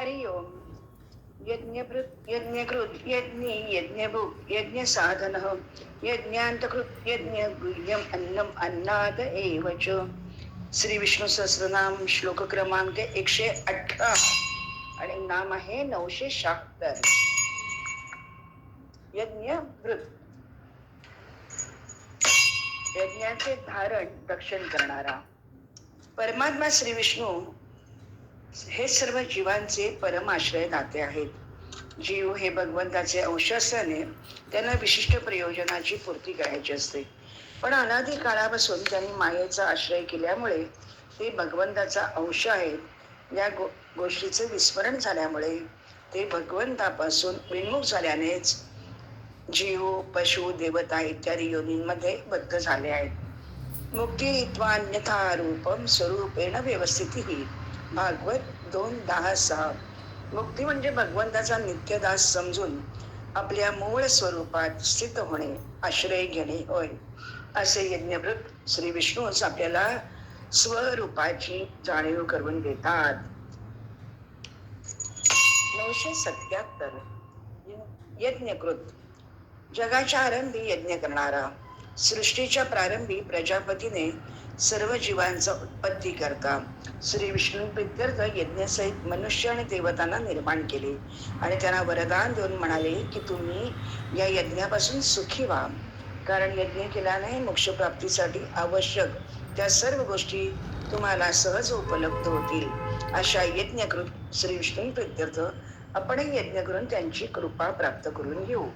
हरि ओम यज्ञभृत यज्ञकृत यज्ञी यज्ञभुक् यज्ञसाधनः. यज्ञान्तकृत यज्ञ गुह्यम अन्नम अन्नाद एव च. श्री विष्णू सहस्रनाम श्लोक क्रमांक एकशे अठरा. आणि नाम आहे नऊशे शहात्तर. यज्ञभृत. यज्ञाचे धारण रक्षण करणारा. परमात्मा श्री विष्णू हे सर्व जीवांचे परमाश्रय दाते आहेत. जीव हे भगवंताचे अंश असल्याने त्यांना विशिष्ट प्रयोजनाची पूर्ती करायची असते. पण अनादी काळापासून त्यांनी मायेचा आश्रय केल्यामुळे ते भगवंताचा अंश आहेत. या गो गोष्टीचे विस्मरण झाल्यामुळे ते भगवंतापासून विन्मुख झाल्यानेच जीव पशु देवता इत्यादी योनींमध्ये बद्ध झाले आहेत. मुक्ती रूपम स्वरूपेण व्यवस्थिती। भागवत दोन दहा सहा। मुक्ती म्हणजे भगवंताचा नित्यदास समजून आपल्या मूळ स्वरूपात स्थित होणे आश्रय घेणे होय असे यज्ञवृत श्री विष्णूच आपल्याला स्वरूपाची जाणीव करून देतात. नऊशे सत्याहत्तर यज्ञकृत। जगाच्या आरंभी यज्ञ करणारा सृष्टीच्या प्रारंभी प्रजापतीने सर्व जीवांचा उत्पत्ती करता. श्री विष्णू प्रित्यर्थ यज्ञसहित मनुष्य आणि देवतांना निर्माण केले. आणि त्यांना वरदान देऊन म्हणाले की तुम्ही या यज्ञापासून सुखी व्हा. कारण यज्ञ केल्याने मोक्षप्राप्तीसाठी आवश्यक त्या सर्व गोष्टी तुम्हाला सहज उपलब्ध होतील. अशा यज्ञकृत श्री विष्णू प्रित्यर्थ आपणही यज्ञ करून त्यांची कृपा प्राप्त करून घेऊ.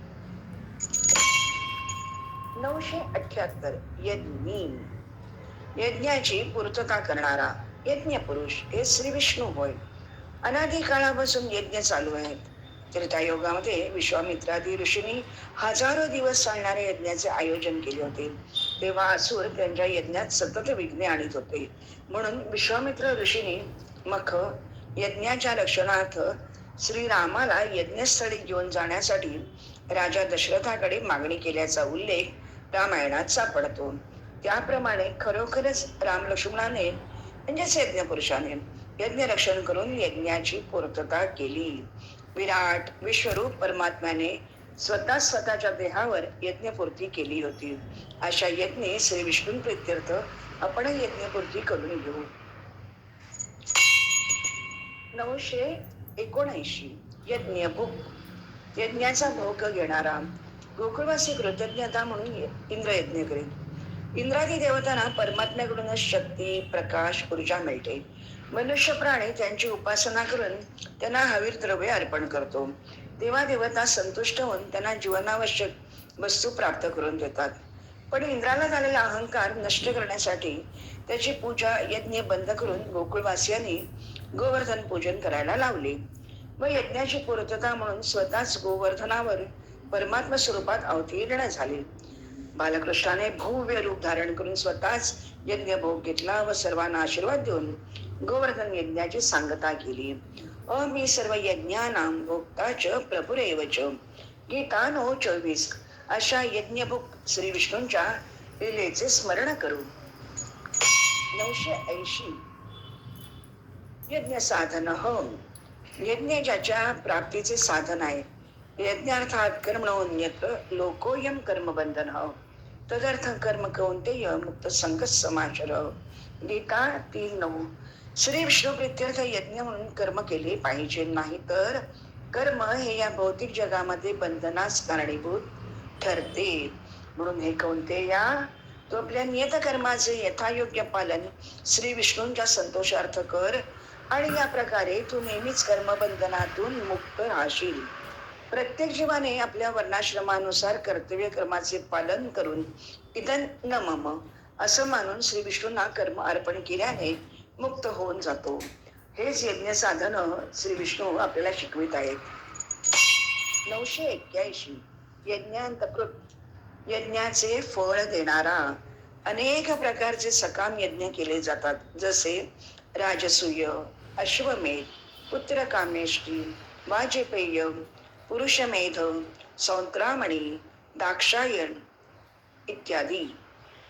नऊशे अठ्याहत्तर यज्ञी. यज्ञाची पूर्तता करणारा यज्ञ पुरुष हे श्री विष्णू होय. अनादी काळापासून यज्ञ चालू आहेत. त्रेतायुगामध्ये विश्वामित्रादी ऋषींनी हजारो दिवस चालणाऱ्या यज्ञाचे आयोजन केले होते. तेव्हा असुर त्यांच्या यज्ञात सतत विघ्ने आणत होते. म्हणून विश्वामित्र ऋषींनी मख यज्ञाच्या रक्षणार्थ श्रीरामाला यज्ञस्थळी घेऊन जाण्यासाठी राजा दशरथाकडे मागणी केल्याचा उल्लेख रामायणात सापडतो त्याप्रमाणे खरोखरच राम लक्ष्मणाने म्हणजेच यज्ञ पुरुषाने यज्ञ रक्षण करून यज्ञाची पूर्तता केली. विराट विश्वरूप परमात्म्याने स्वतः स्वतःच्या देहावर यज्ञपूर्ती केली होती. अशा यज्ञे श्री विष्णू प्रित्यर्थ आपण यज्ञपूर्ती करून घेऊ. नऊशे एकोणऐंशी यज्ञ भोग यज्ञाचा भोग घेणारा गोकुळवासी कृतज्ञता म्हणून इंद्र करेल इंद्रादी देवतांना परमात्म्याकडूनच शक्ती प्रकाश ऊर्जा मिळते. मनुष्य प्राणी त्यांची उपासना करून त्यांना हवीर द्रव्य अर्पण करतो. तेव्हा देवता संतुष्ट होऊन त्यांना जीवनावश्यक वस्तू प्राप्त करून देतात. पण इंद्राला झालेला अहंकार नष्ट करण्यासाठी त्याची पूजा यज्ञ बंद करून गोकुळवासियांनी गोवर्धन पूजन करायला लावले. व यज्ञाची पूर्तता म्हणून स्वतःच गोवर्धनावर परमात्मा स्वरूपात अवतीर्ण झाले. बालकृष्णाने भव्य रूप धारण करून स्वतःच यज्ञ भोग घेतला व सर्वांना आशीर्वाद देऊन गोवर्धन यज्ञाची सांगता केली. अमी सर्व यज्ञानाम च प्रभुरेवच गीता नो चोवीस. अशा यज्ञभुक श्री विष्णूंच्या लीलेचे स्मरण करू. नऊशे ऐंशी. यज्ञ साधन हो यज्ञ ज्याच्या प्राप्तीचे साधन आहे. यज्ञार्थात कर्मणोन्यत्र लोकोयम कर्मबंधन तदर्थ कर्म कौंतेय मुक्त संघ समाचर गीता तीन नऊ श्री विष्णू प्रित्यर्थ यज्ञ म्हणून कर्म केले पाहिजे नाही तर कर्म हे या भौतिक जगामध्ये बंधनास कारणीभूत ठरते। म्हणून हे कोणते या तो आपल्या नियत कर्माचे यथायोग्य पालन श्री विष्णूंच्या संतोषार्थ कर आणि या प्रकारे तू नेहमीच कर्मबंधनातून मुक्त राहशील। प्रत्येक जीवाने आपल्या वर्णाश्रमानुसार कर्तव्य कर्माचे पालन करून इदन न मम असं मानून श्री विष्णूंना कर्म अर्पण केल्याने मुक्त होऊन जातो. हेच यज्ञ साधन श्री विष्णू आपल्याला शिकवित आहेत. नऊशे एक्क्याऐंशी यज्ञांतकृत यज्ञाचे फळ देणारा अनेक प्रकारचे सकाम यज्ञ केले जातात. जसे राजसूय अश्वमेध पुत्रकामेष्टी वाजपेय पुरुषमेध सौंत्रामणी दाक्षायण इत्यादी.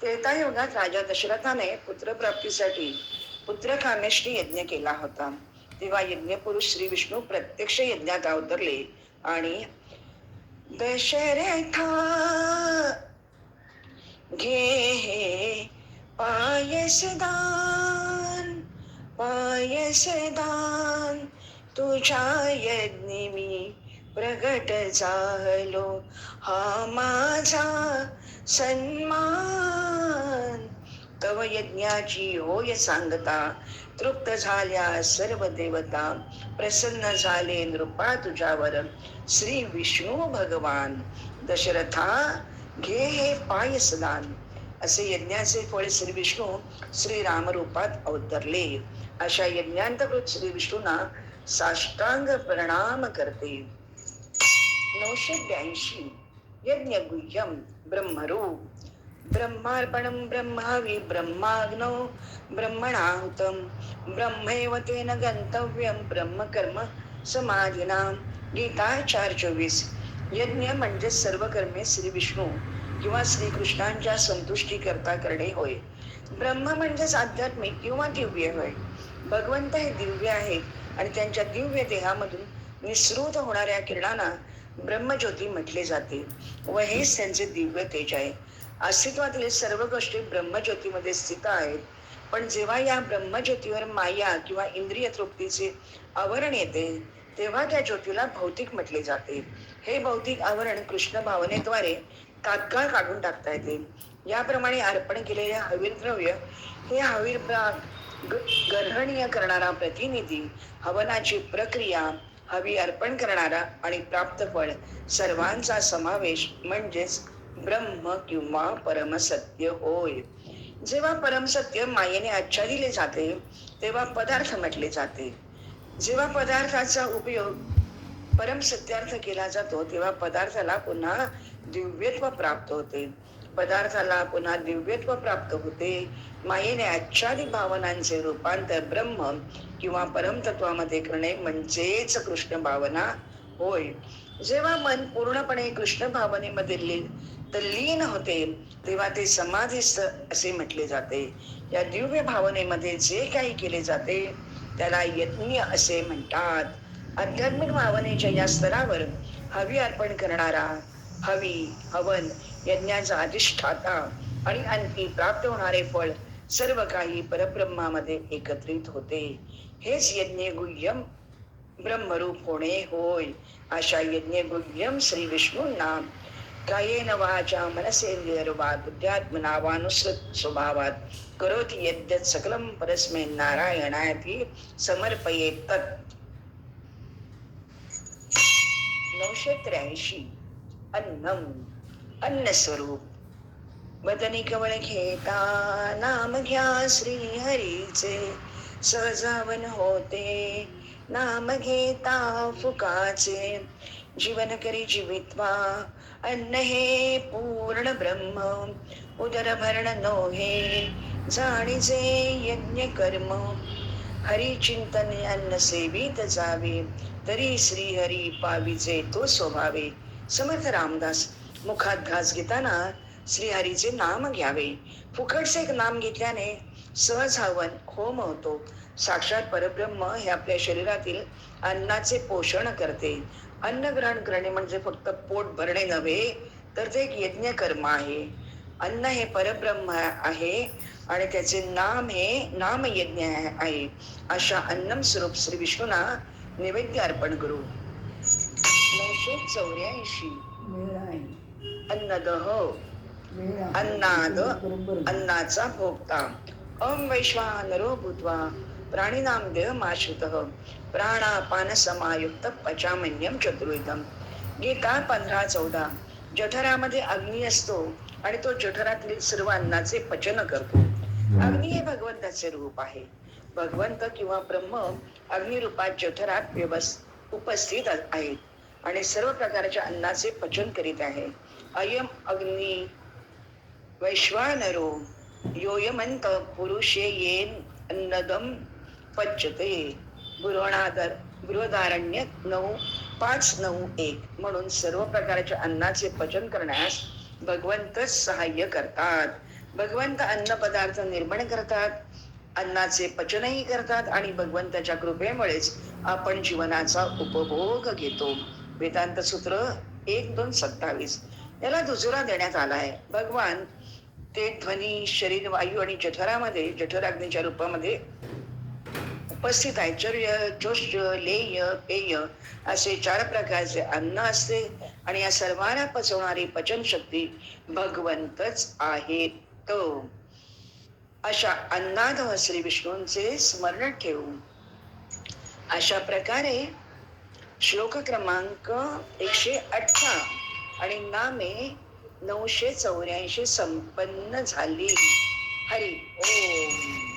त्रेतायुगात राजा दशरथाने पुत्रप्राप्तीसाठी पुत्रकामेष्टी यज्ञ केला होता. तेव्हा यज्ञपुरुष श्री विष्णू प्रत्यक्ष यज्ञात अवतरले आणि दशरथा घे हे पायसदान पायसदान तुझ्या यज्ञ मी प्रगट झालो. हा माझा सन्मान. तव यज्ञाची होय सांगता तृप्त झाल्या सर्व देवता प्रसन्न झाले नृपा तुझ्यावर. श्री विष्णू भगवान दशरथा घे हे पायसदान. असे यज्ञाचे फळ श्री विष्णू श्री रामरूपात अवतरले. अशा यज्ञांतकृत श्री विष्णूंना साष्टांग प्रणाम करते. नऊशे ब्याऐंशी यज्ञ गुह्यम ब्रह्मरूप ब्रह्मार्पणं ब्रह्मावि ब्रह्माग्नौ ब्रह्मणाहुतं. ब्रह्मैव तेन गंतव्यं ब्रह्मकर्म समाधिना. गीता चार चोवीस यज्ञ म्हणजे सर्व कर्मे श्री विष्णू किंवा श्रीकृष्णांच्या संतुष्टी करता करणे होय. ब्रह्म म्हणजेच आध्यात्मिक किंवा दिव्य होय. भगवंत हे दिव्य आहेत आणि त्यांच्या दिव्य देहामधून निसृत होणाऱ्या किरणांना ब्रह्मज्योती म्हटले जाते व हेच त्यांचे दिव्य तेज आहे. अस्तित्वातील सर्व गोष्टी ब्रह्मज्योतीमध्ये स्थित आहेत. पण जेव्हा या ब्रह्मज्योतीवर माया किंवा इंद्रिय तृप्तीचे आवरण येते तेव्हा त्या ज्योतीला भौतिक म्हटले जाते. हे भौतिक आवरण कृष्ण भावनेद्वारे तात्काळ काढून टाकता येते. याप्रमाणे अर्पण केलेले हवीर द्रव्य हे हवीर ग्रहणीय करणारा प्रतिनिधी हवनाची प्रक्रिया हवी अर्पण करणारा आणि प्राप्त फळ. सर्वांचा समावेश म्हणजेच ब्रह्म किंवा परमसत्य होय. जेव्हा परमसत्य मायेने आच्छादिले जाते तेव्हा पदार्थ म्हटले जाते. जेव्हा पदार्थाचा उपयोग परम सत्यार्थ केला जातो तेव्हा पदार्थाला पुन्हा दिव्यत्व प्राप्त होते. पदार्थाला पुन्हा दिव्यत्व प्राप्त होते. मायेने आच्छादित भावनांचे रूपांतर ब्रह्म किंवा परमतत्वामध्ये करणे म्हणजेच कृष्ण भावना होय. जेव्हा मन पूर्णपणे कृष्ण भावनेमध्ये लीन लीन होते तेव्हा ते समाधीस्थ असे म्हटले जाते. या दिव्य भावनेमध्ये जे काही केले जाते त्याला यज्ञ असे म्हणतात. आध्यात्मिक भावनेच्या या स्तरावर हवी अर्पण करणारा हवी हवन यज्ञाचा अधिष्ठाता आणि आणखी प्राप्त होणारे फळ सर्व काही परब्रह्मामध्ये एकत्रित होते. हेच यज्ञ गुह्यम ब्रह्मरूप होणे होय अशा यज्ञ गुह्यम श्री विष्णूंना कायेन वाचा मनसेंद्रियर्वा बुद्ध्यात्मना स्वभावात करोति यद्यत सकलम परस्मै नारायणायती समर्पयेत तत्. नऊशे त्र्याऐंशी. अन्नम. अन्न स्वरूप कवळ घेता नाम घ्या श्री हरीचे सहजावन होते. नाम घेता फुकाचे. जीवन करी जीवित्वा. अन्न हे पूर्ण ब्रह्म. उदर भरण नोहे. जाणीचे यज्ञ कर्म. हरी चिंतन अन्न सेवित जावे. तरी श्री हरी पाविचे तो स्वभावे. समर्थ रामदास. मुखात घास घेताना श्रीहरीचे नाम घ्यावे. फुकटचे एक नाम घेतल्याने सहज हवन होम होतो. साक्षात परब्रह्म हे आपल्या शरीरातील अन्नाचे पोषण करते. अन्न ग्रहण करणे म्हणजे फक्त पोट भरणे नव्हे तर ते एक यज्ञ कर्म आहे. अन्न हे परब्रह्म आहे आणि त्याचे नाम हे नाम यज्ञ आहे. अशा अन्नम स्वरूप श्री विष्णूना नैवेद्य अर्पण करू. नऊशे चौऱ्याऐंशी. अन्नद हो. अन्नाद अन्नाचा भोगता अम वैश्वानरो भूत्वा प्राणीनाम देहमाश्रित. प्राणापान समायुक्त पचामन्यम चतुर्विधम. गीता पंधरा चौदा. जठरामध्ये अग्नी असतो आणि तो जठरातील सर्व अन्नाचे पचन करतो. अग्नी हे भगवंताचे रूप आहे. भगवंत किंवा ब्रह्म अग्निरूपात जठरात व्यवस्थित उपस्थित आहेत आणि सर्व प्रकारच्या अन्नाचे पचन करीत आहे. अयम अग्नि। वैश्वानरो। योयमंत पुरुषे येन अन्नदम पच्यते। गृहणादर बृहदारण्य नऊ पाच नऊ एक। म्हणून सर्व प्रकारच्या अन्नाचे पचन करण्यास भगवंत सहाय्य करतात. भगवंत अन्न पदार्थ निर्माण करतात. अन्नाचे पचनही करतात आणि भगवंताच्या कृपेमुळेच आपण जीवनाचा उपभोग घेतो. वेदांत सूत्र एक दोन सत्तावीस. याला दुजोरा देण्यात आला आहे. भगवान ते ध्वनी शरीर वायू आणि जठरामध्ये जठराग्नीच्या रूपामध्ये उपस्थित आहे चर्य लेय पेय असे चार प्रकारचे अन्न असते आणि या सर्वांना पचवणारी पचन शक्ती भगवंतच आहे. तो अशा अन्नाद श्री विष्णूंचे स्मरण ठेवून अशा प्रकारे श्लोक क्रमांक एकशे अठरा आणि नामे नऊशे चौऱ्याऐंशी संपन्न झाली. हरी ओम.